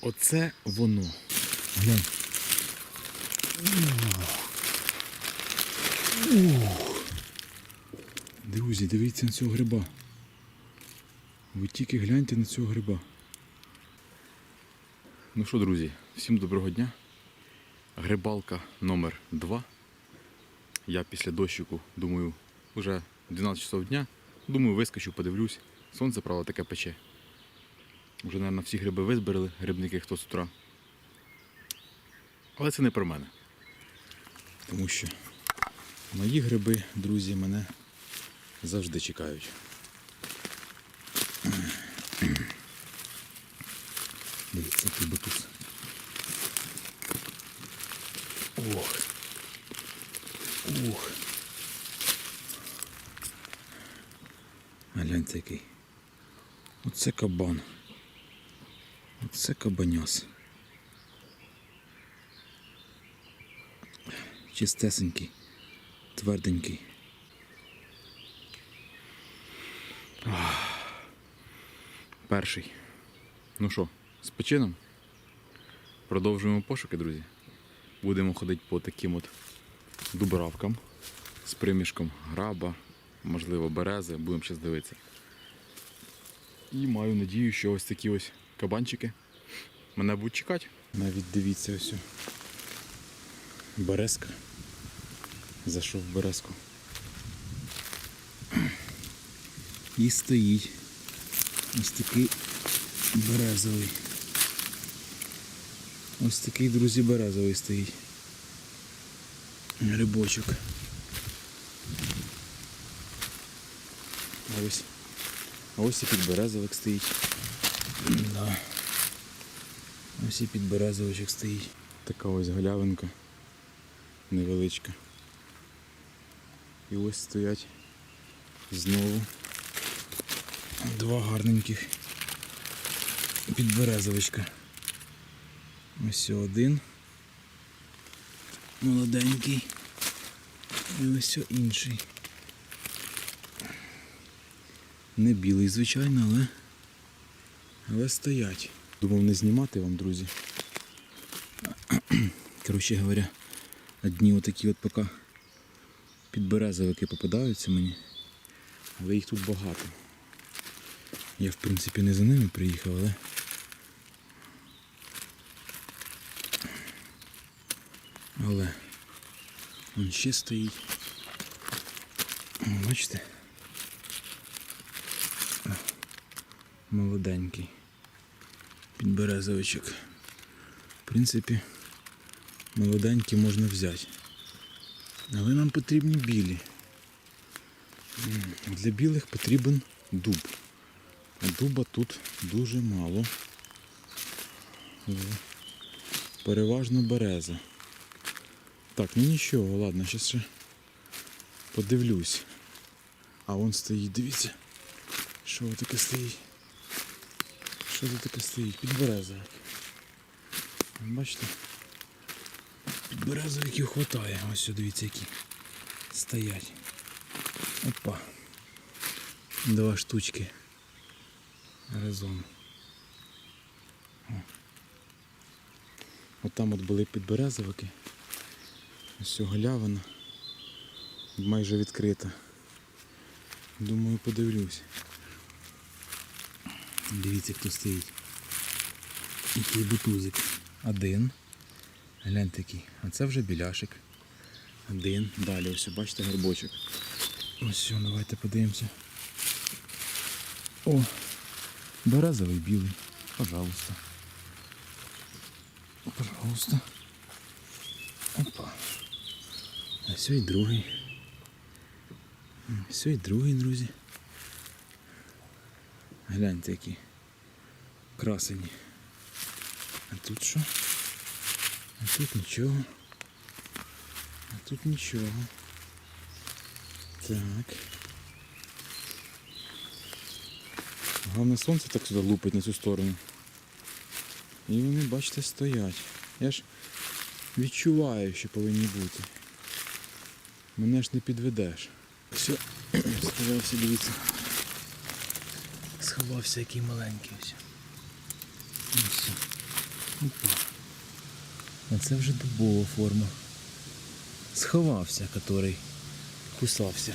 Оце воно. Глянь. Друзі, дивіться на цього гриба. Ви тільки гляньте на цього гриба. Ну що, друзі, всім доброго дня. Грибалка номер 2. Я після дощику, думаю, вже 12 часов дня. Думаю, вискочу, подивлюсь. Сонце, правда, таке пече. Вже, мабуть, всі гриби визбирали, грибники хто з утра. Але це не про мене. Тому що мої гриби, друзі, мене завжди чекають. Дивіться, який бутуз. Ох. А гляньте який. Оце кабан. Оце кабаняс. Чистесенький, тверденький. Перший. Ну що, з печином? Продовжуємо пошуки, друзі. Будемо ходити по таким от дубравкам з примішком граба, можливо, берези, будемо ще дивитися. І маю надію, що ось такі ось кабанчики мене будуть чекати. Навіть дивіться ось. Березка. Зайшов в березку. І стоїть. Ось такий березовий. Ось такий, друзі, березовий стоїть. Грибочок. А ось, а ось і підберезовик стоїть. Да. Ось і підберезовичок стоїть. Така ось галявинка невеличка. І ось стоять знову два гарненьких підберезовичка. Ось один. Молоденький. І ось інший. Не білий, звичайно, але, але стоять. Думав не знімати вам, друзі. Коротше говоря, одні отакі от поки підберезовики попадаються мені, але їх тут багато. Я в принципі не за ними приїхав, але але він ще стоїть. Бачите? Молоденький. Підберезовичок. В принципі, молоденькі можна взяти. Але нам потрібні білі. Для білих потрібен дуб. А дуба тут дуже мало. Переважно береза. Так, ну нічого, ладно, зараз ще подивлюсь. А вон стоїть, дивіться. Що таке стоїть? Що це таке стоїть? Підберезовик. Бачите? Підберезовиків хватає. Ось сюди дивіться які стоять. Опа. Два штучки. Разом. От там от були підберезовики. Ось галявина. Майже відкрита. Думаю, подивлюсь. Дивіться, хто стоїть. Який бутузик. Один. Гляньте який. А це вже біляшик. Один. Далі ось, бачите, горбочок. Ось давайте подивимося. О, березовий білий. Пожалуйста. Пожалуйста. Опа. А все і другий. М, Все і другий, друзі. Гляньте які красені. А тут що? А тут нічого. А тут нічого. Так. Головне сонце так сюди лупить на цю сторону. І вони, бачите, стоять. Я ж відчуваю, що повинні бути. Мене ж не підведеш. Все, сховався, дивіться. Сховався який маленький ось. Ну, все. Опа. А це вже дубова форма. Сховався, котрий кусався.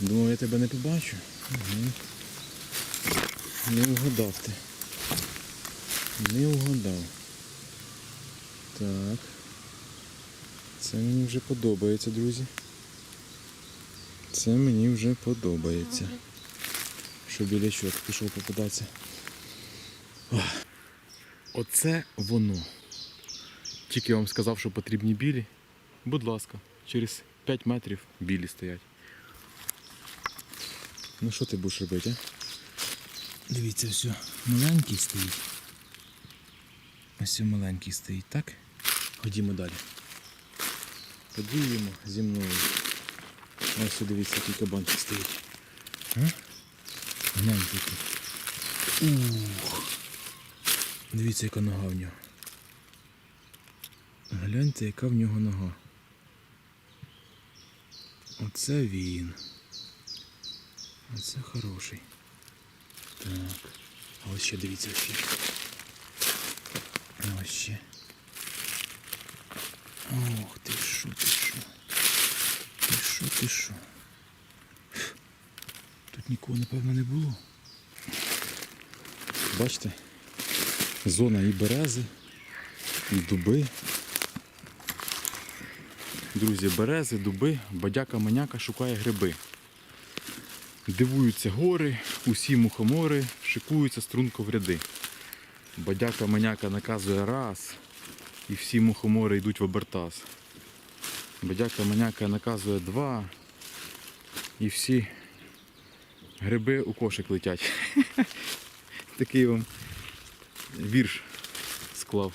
Думав, я тебе не побачу. Угу. Не вгадав ти. Не вгадав. Так. Це мені вже подобається, друзі. Це мені вже подобається. Що білячок пішов попадатися. Оце воно. Тільки я вам сказав, що потрібні білі. Будь ласка, через 5 метрів білі стоять. Ну що ти будеш робити, а? Дивіться, все, маленький стоїть. Ось маленький стоїть, так? Ходімо далі. Ходімо зі мною. Ось дивіться, який кабанчик стоїть. Гляньте тут. Ух. Дивіться, яка нога в нього. Гляньте, яка в нього нога. Оце він. Оце хороший. Так. А ось ще дивіться ще. А ось ще. Ох, ти що, ти що. Ти що, ти що. Тут нікого, напевно, не було. Бачите? Зона і берези, і дуби. Друзі, берези, дуби, бадяка маняка шукає гриби. Дивуються гори, усі мухомори шикуються струнко в ряди. Бадяка маняка наказує раз, і всі мухомори йдуть в обертаз. Бадяка маняка наказує два, і всі гриби у кошик летять. Такий вам вірш склав.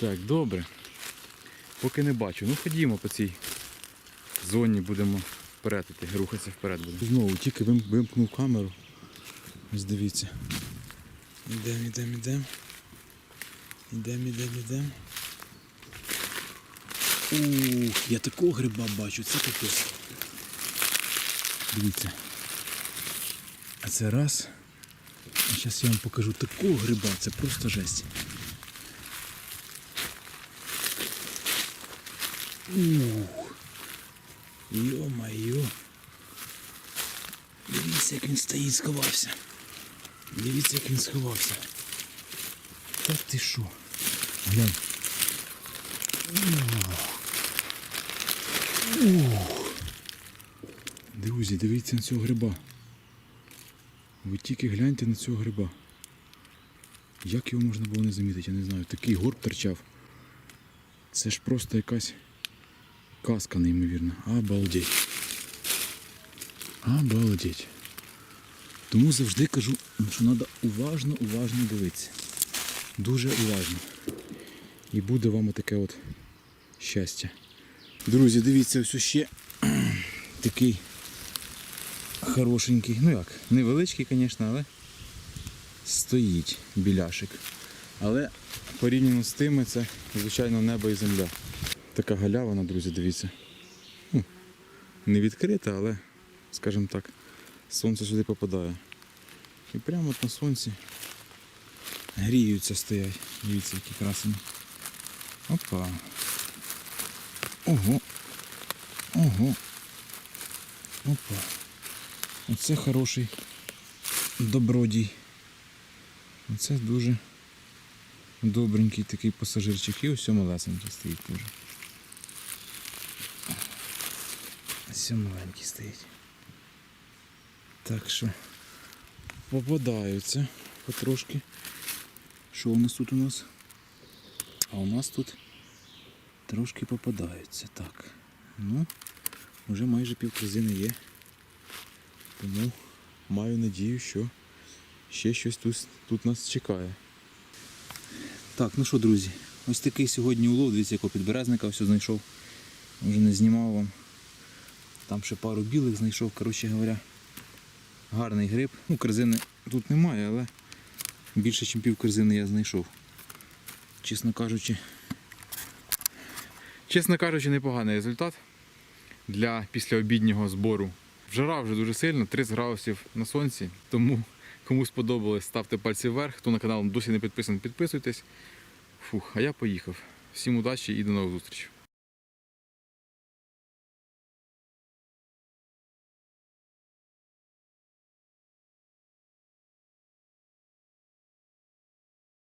Так, добре. Поки не бачу. Ну ходімо по цій зоні, будемо вперед іти, рухатися вперед будемо. Знову тільки вимкнув камеру. Ось дивіться. Ідемо, ідемо, ідемо. Ідемо, ідемо, ідемо. Ух, я такого гриба бачу, це капець. Дивіться. Це раз. Зараз я вам покажу такого гриба, це просто жесть. Ух. Йо-майо. Дивіться, як він стоїть, сховався. Дивіться, як він сховався. Та ти що? Глянь. Друзі, дивіться на цього гриба. Ви тільки гляньте на цього гриба. Як його можна було не замітити, я не знаю. Такий горб торчав. Це ж просто якась казка неймовірна. Обалдеть. Обалдеть. Тому завжди кажу, що треба уважно, уважно дивитися. Дуже уважно. І буде вам таке от щастя. Друзі, дивіться, ось ще такий хорошенький. Ну як, невеличкий, звісно, але стоїть біляшик. Але порівняно з тими це, звичайно, небо і земля. Така галявина, друзі, дивіться. Ну, не відкрита, але, скажімо так, сонце сюди попадає. І прямо от на сонці гріються стоять. Дивіться, які красені. Опа. Ого. Ого. Опа. Оце хороший добродій. Оце дуже добренький такий пасажирчик. І ось малесенький стоїть теж. Ось маленький стоїть. Так що попадаються потрошки. Що у нас тут у нас? А у нас тут трошки попадаються. Так. Ну, вже майже пів корзини є. Тому маю надію, що ще щось тут, тут нас чекає. Так, ну що, друзі, ось такий сьогодні улов, дивіться, якого підберезника все знайшов. Вже не знімав вам. Там ще пару білих знайшов, коротше говоря. Гарний гриб. Ну, корзини тут немає, але більше, ніж пів корзини я знайшов. Чесно кажучи, Чесно кажучи, непоганий результат для післяобіднього збору. Жара вже дуже сильно, 30 градусів на сонці, тому Кому сподобалось, ставте пальці вверх. Хто на канал досі не підписаний, підписуйтесь. Фух, а я поїхав. Всім удачі і до нових зустрічей.